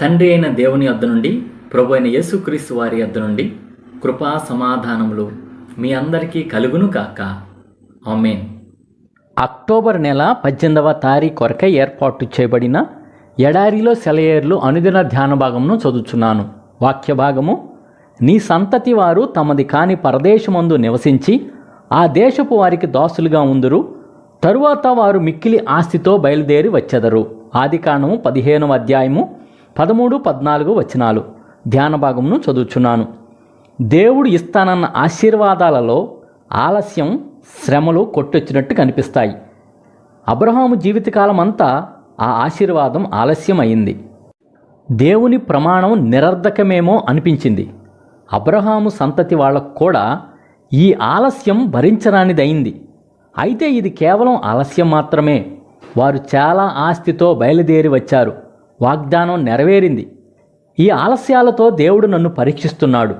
తండ్రి అయిన దేవుని వద్ద నుండి ప్రభు అయిన యేసుక్రీస్తు వారి వద్ద నుండి కృపా సమాధానములు మీ అందరికీ కలుగును కాక ఆమెన్. అక్టోబర్ నెల పద్దెనిమిదవ తారీఖు కొరకై ఏర్పాటు చేయబడిన ఎడారిలో సెలయేర్లు అనుదిన ధ్యాన భాగమును చదువుచున్నాను. వాక్య భాగము నీ సంతతి వారు తమది కాని పరదేశమందు నివసించి ఆ దేశపు వారికి దాసులుగా ఉందురు. తరువాత వారు మిక్కిలి ఆస్తితో బయలుదేరి వచ్చెదరు. ఆదికాండము పదిహేనవ అధ్యాయము పదమూడు పద్నాలుగు వచనాలు ధ్యాన భాగమును చదువుచున్నాను. దేవుడు ఇస్తానన్న ఆశీర్వాదాలలో ఆలస్యం శ్రమలు కొట్టొచ్చినట్టు కనిపిస్తాయి. అబ్రహాము జీవితకాలం అంతా ఆ ఆశీర్వాదం ఆలస్యం అయింది దేవుని ప్రమాణం నిరర్ధకమేమో అనిపించింది. అబ్రహాము సంతతి వాళ్ళకు కూడా ఈ ఆలస్యం భరించరానిదైంది. అయితే ఇది కేవలం ఆలస్యం మాత్రమే. వారు చాలా ఆస్తితో బయలుదేరి వచ్చారు. వాగ్దానం నెరవేరింది. ఈ ఆలస్యాలతో దేవుడు నన్ను పరీక్షిస్తున్నాడు.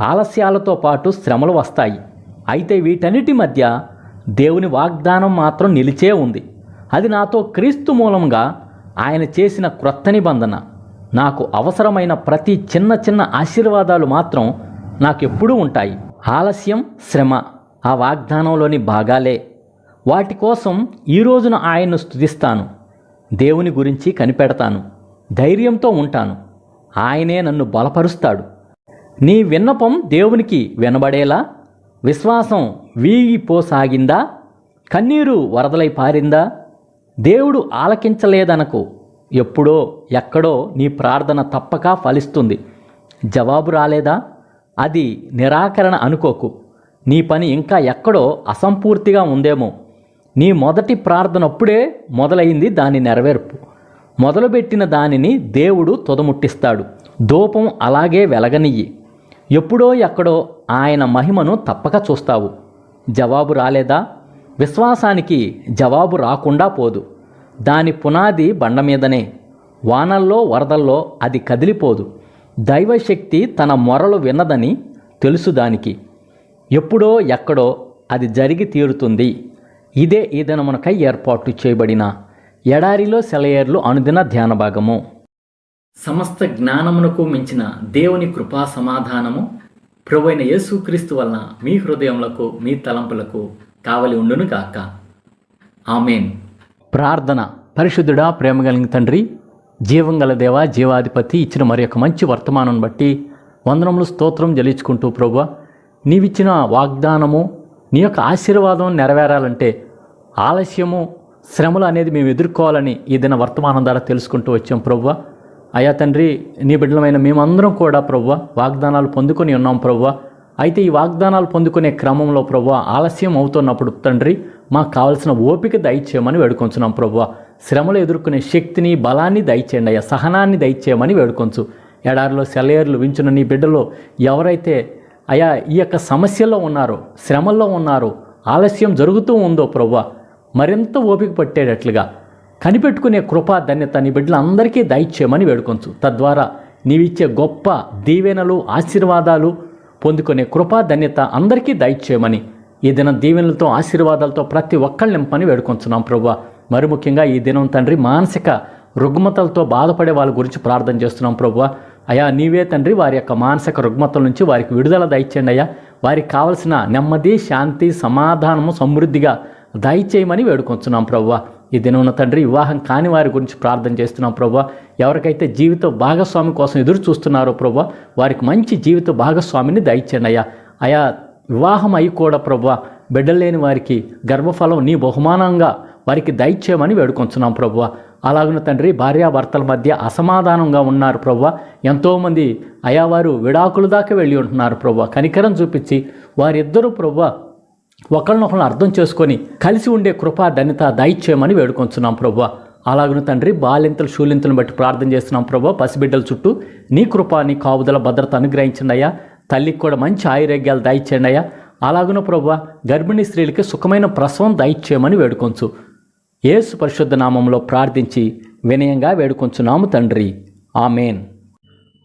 ఆలస్యాలతో పాటు శ్రమలు వస్తాయి. అయితే వీటన్నిటి మధ్య దేవుని వాగ్దానం మాత్రం నిలిచే ఉంది. అది నాతో క్రీస్తు మూలంగా ఆయన చేసిన క్రొత్త నిబంధన. నాకు అవసరమైన ప్రతి చిన్న చిన్న ఆశీర్వాదాలు మాత్రం నాకెప్పుడూ ఉంటాయి. ఆలస్యం శ్రమ ఆ వాగ్దానంలోని భాగాలే. వాటి కోసం ఈ రోజున ఆయన్ను స్తుతిస్తాను. దేవుని గురించి కనిపెడతాను. ధైర్యంతో ఉంటాను. ఆయనే నన్ను బలపరుస్తాడు. నీ విన్నపం దేవునికి వినబడేలా? విశ్వాసం వీగిపోసాగిందా? కన్నీరు వరదలై పారిందా? దేవుడు ఆలకించలేదనకు ఎప్పుడో ఎక్కడో నీ ప్రార్థన తప్పక ఫలిస్తుంది. జవాబు రాలేదా? అది నిరాకరణ అనుకోకు. నీ పని ఇంకా ఎక్కడో అసంపూర్తిగా ఉందేమో. నీ మొదటి ప్రార్థన అప్పుడే మొదలైంది దాని నెరవేర్పు. మొదలుపెట్టిన దానిని దేవుడు తొదముట్టిస్తాడు. దూపం అలాగే వెలగనియ్యి. ఎప్పుడో ఎక్కడో ఆయన మహిమను తప్పక చూస్తావు. జవాబు రాలేదా? విశ్వాసానికి జవాబు రాకుండా పోదు. దాని పునాది బండ మీదనే. వానల్లో వరదల్లో అది కదిలిపోదు. దైవశక్తి తన మొరలు విన్నదని తెలుసు దానికి. ఎప్పుడో ఎక్కడో అది జరిగి తీరుతుంది. ఇదే ఈ దినమునకై ఏర్పాటు చేయబడిన ఎడారిలో సెలయేర్లు అనుదిన ధ్యాన భాగము. సమస్త జ్ఞానమునకు మించిన దేవుని కృపా సమాధానము ప్రభు అయిన యేసుక్రీస్తు వలన మీ హృదయములకు మీ తలంపులకు కావలి ఉండును గాక. ఆమెన్. ప్రార్థన. పరిశుద్ధుడా ప్రేమ కలిగిన తండ్రి జీవం గల దేవ జీవాధిపతి ఇచ్చిన మరి యొక్క మంచి వర్తమానం బట్టి వందనములు స్తోత్రం జలించుకుంటూ ప్రభు నీవిచ్చిన వాగ్దానము నీ యొక్క ఆశీర్వాదం నెరవేరాలంటే ఆలస్యము శ్రమలు అనేది మేము ఎదుర్కోవాలని ఈ దిన వర్తమానం ద్వారా తెలుసుకుంటూ వచ్చాం ప్రవ్వ. అయా తండ్రి నీ బిడ్డలమైన మేమందరం కూడా ప్రవ్వ వాగ్దానాలు పొందుకొని ఉన్నాం ప్రవ్వ. అయితే ఈ వాగ్దానాలు పొందుకునే క్రమంలో ప్రవ్వ ఆలస్యం అవుతున్నప్పుడు తండ్రి మాకు కావలసిన ఓపిక దయచేయమని వేడుకొంచున్నాం ప్రవ్వ. శ్రమలు ఎదుర్కొనే శక్తిని బలాన్ని దయచేయండి అయ్యా సహనాన్ని దయచేయమని వేడుకొంచు. ఎడారిలో సెలయర్లు వించున్న నీ బిడ్డలో ఎవరైతే అయా ఈ యొక్క సమస్యల్లో ఉన్నారో శ్రమల్లో ఉన్నారో ఆలస్యం జరుగుతూ ఉందో ప్రభు మరింత ఓపిక పట్టేటట్లుగా కనిపెట్టుకునే కృపా ధన్యత నీ బిడ్డలందరికీ దయచేయమని వేడుకొంచు. తద్వారా నీవిచ్చే గొప్ప దీవెనలు ఆశీర్వాదాలు పొందుకునే కృపా ధన్యత అందరికీ దయచేయమని ఈ దినం దీవెనలతో ఆశీర్వాదాలతో ప్రతి ఒక్కళ్ళు నింపని వేడుకొంచున్నాం ప్రభు మరి ముఖ్యంగా ఈ దినం తండ్రి మానసిక రుగ్మతలతో బాధపడే వాళ్ళ గురించి ప్రార్థన చేస్తున్నాం ప్రభు అయా నీవే తండ్రి వారి యొక్క మానసిక రుగ్మతల నుంచి వారికి విడుదల దయచేయండి అయ్యా. వారికి కావలసిన నెమ్మది శాంతి సమాధానము సమృద్ధిగా దయచేయమని వేడుకొంచున్నాం ప్రవ్వ. ఈ దినమున తండ్రి వివాహం కాని వారి గురించి ప్రార్థన చేస్తున్నాం ప్రభు ఎవరికైతే జీవిత భాగస్వామి కోసం ఎదురు చూస్తున్నారో ప్రభు వారికి మంచి జీవిత భాగస్వామిని దయచేయండి అయ్యా అయా వివాహం అయి కూడా ప్రభు బిడ్డలేని వారికి గర్భఫలం నీ బహుమానంగా వారికి దయచేయమని వేడుకొంచున్నాం ప్రభు అలాగున తండ్రి భార్యాభర్తల మధ్య అసమాధానంగా ఉన్నారు ప్రభు ఎంతోమంది అయా వారు విడాకుల దాకా వెళ్ళి ఉంటున్నారు ప్రభు కనికరం చూపించి వారిద్దరూ ప్రభు ఒకరినొకరిని అర్థం చేసుకొని కలిసి ఉండే కృపా ధన్యత దయచేయమని వేడుకొంచున్నాం ప్రభు అలాగున తండ్రి బాలింతలు శూలింతలను బట్టి ప్రార్థన చేస్తున్నాం ప్రభు పసిబిడ్డల చుట్టూ నీ కృప నీ కావుదల భద్రత అనుగ్రహించండి అయ్యా. తల్లికి కూడా మంచి ఆయురోగ్యాలు దయచేయండి అయ్యా. అలాగున ప్రభు గర్భిణీ స్త్రీలకి సుఖమైన ప్రసవం దయచేయమని వేడుకొంచు. ఏసు పరిశుద్ధ నామంలో ప్రార్థించి వినయంగా వేడుకొంచున్నాము తండ్రి. ఆమెన్.